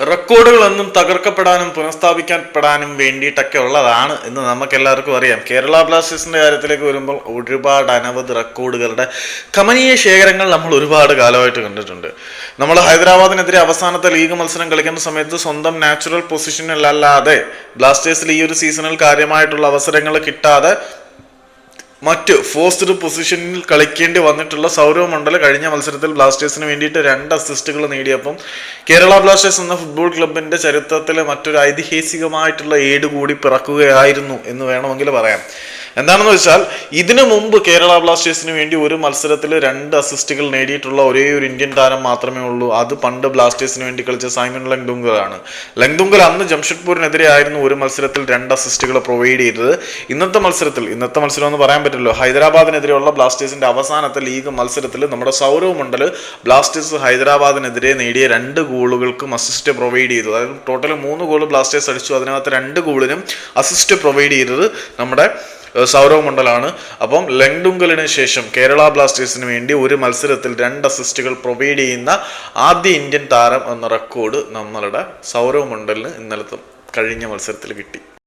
റെക്കോർഡുകളൊന്നും തകർക്കപ്പെടാനും പുനഃസ്ഥാപിക്കപ്പെടാനും വേണ്ടിയിട്ടൊക്കെ ഉള്ളതാണ് എന്ന് നമുക്ക് എല്ലാവർക്കും അറിയാം. കേരള ബ്ലാസ്റ്റേഴ്സിന്റെ കാര്യത്തിലേക്ക് വരുമ്പോൾ ഒരുപാട് അനവധി റെക്കോർഡുകളുടെ കമനീയ ശേഖരങ്ങൾ നമ്മൾ ഒരുപാട് കാലമായിട്ട് കണ്ടിട്ടുണ്ട്. നമ്മൾ ഹൈദരാബാദിനെതിരെ അവസാനത്തെ ലീഗ് മത്സരം കളിക്കുന്ന സമയത്ത് സ്വന്തം നാച്ചുറൽ പൊസിഷനിലല്ലാതെ ബ്ലാസ്റ്റേഴ്സിൽ ഈ ഒരു സീസണിൽ കാര്യമായിട്ടുള്ള അവസരങ്ങൾ കിട്ടാതെ മറ്റ് ഫോസ്റ്റ് പൊസിഷനിൽ കളിക്കേണ്ടി വന്നിട്ടുള്ള സൗരവ് മണ്ഡല കഴിഞ്ഞ മത്സരത്തിൽ ബ്ലാസ്റ്റേഴ്സിന് വേണ്ടിയിട്ട് രണ്ട് അസിസ്റ്റുകൾ നേടിയപ്പം കേരള ബ്ലാസ്റ്റേഴ്സ് എന്ന ഫുട്ബോൾ ക്ലബിന്റെ ചരിത്രത്തിലെ മറ്റൊരു ഐതിഹാസികമായിട്ടുള്ള ഏട് കൂടി പിറക്കുകയായിരുന്നു എന്ന് വേണമെങ്കിൽ പറയാം. എന്താണെന്ന് വെച്ചാൽ ഇതിനു മുമ്പ് കേരള ബ്ലാസ്റ്റേഴ്സിന് വേണ്ടി ഒരു മത്സരത്തിൽ രണ്ട് അസിസ്റ്റുകൾ നേടിയിട്ടുള്ള ഒരേ ഒരു ഇന്ത്യൻ താരം മാത്രമേ ഉള്ളൂ. അത് പണ്ട് ബ്ലാസ്റ്റേഴ്സിന് വേണ്ടി കളിച്ച സൈമൺ ആണ് ലങ്ദുങ്കർ അന്ന് ജംഷഡ്പൂരിനെതിരെ ആയിരുന്നു ഒരു മത്സരത്തിൽ രണ്ട് അസിസ്റ്റുകൾ പ്രൊവൈഡ് ചെയ്തത്. ഇന്നത്തെ മത്സരത്തിൽ ഇന്നത്തെ മത്സരം എന്ന് പറയാൻ പറ്റില്ലോ ഹൈദരാബാദിനെതിരെയുള്ള ബ്ലാസ്റ്റേഴ്സിന്റെ അവസാനത്തെ ലീഗ് മത്സരത്തിൽ നമ്മുടെ സൗരവ് മണ്ഡൽ ബ്ലാസ്റ്റേഴ്സ് ഹൈദരാബാദിനെതിരെ നേടിയ രണ്ട് ഗോളുകൾക്കും അസിസ്റ്റ് പ്രൊവൈഡ് ചെയ്തു. അതായത് ടോട്ടൽ മൂന്ന് ഗോൾ ബ്ലാസ്റ്റേഴ്സ് അടിച്ചു. അതിനകത്ത് രണ്ട് ഗോളിനും അസിസ്റ്റ് പ്രൊവൈഡ് ചെയ്തത് നമ്മുടെ സൗരവ് മണ്ഡലാണ്. അപ്പം ലെങ്ഡുങ്കലിന് ശേഷം കേരള ബ്ലാസ്റ്റേഴ്സിന് വേണ്ടി ഒരു മത്സരത്തിൽ രണ്ട് അസിസ്റ്റുകൾ പ്രൊവൈഡ് ചെയ്യുന്ന ആദ്യ ഇന്ത്യൻ താരം എന്ന റെക്കോർഡ് നമ്മളുടെ സൗരവ് മണ്ഡലിന് ഇന്നലത്തെ കഴിഞ്ഞ മത്സരത്തിൽ കിട്ടി.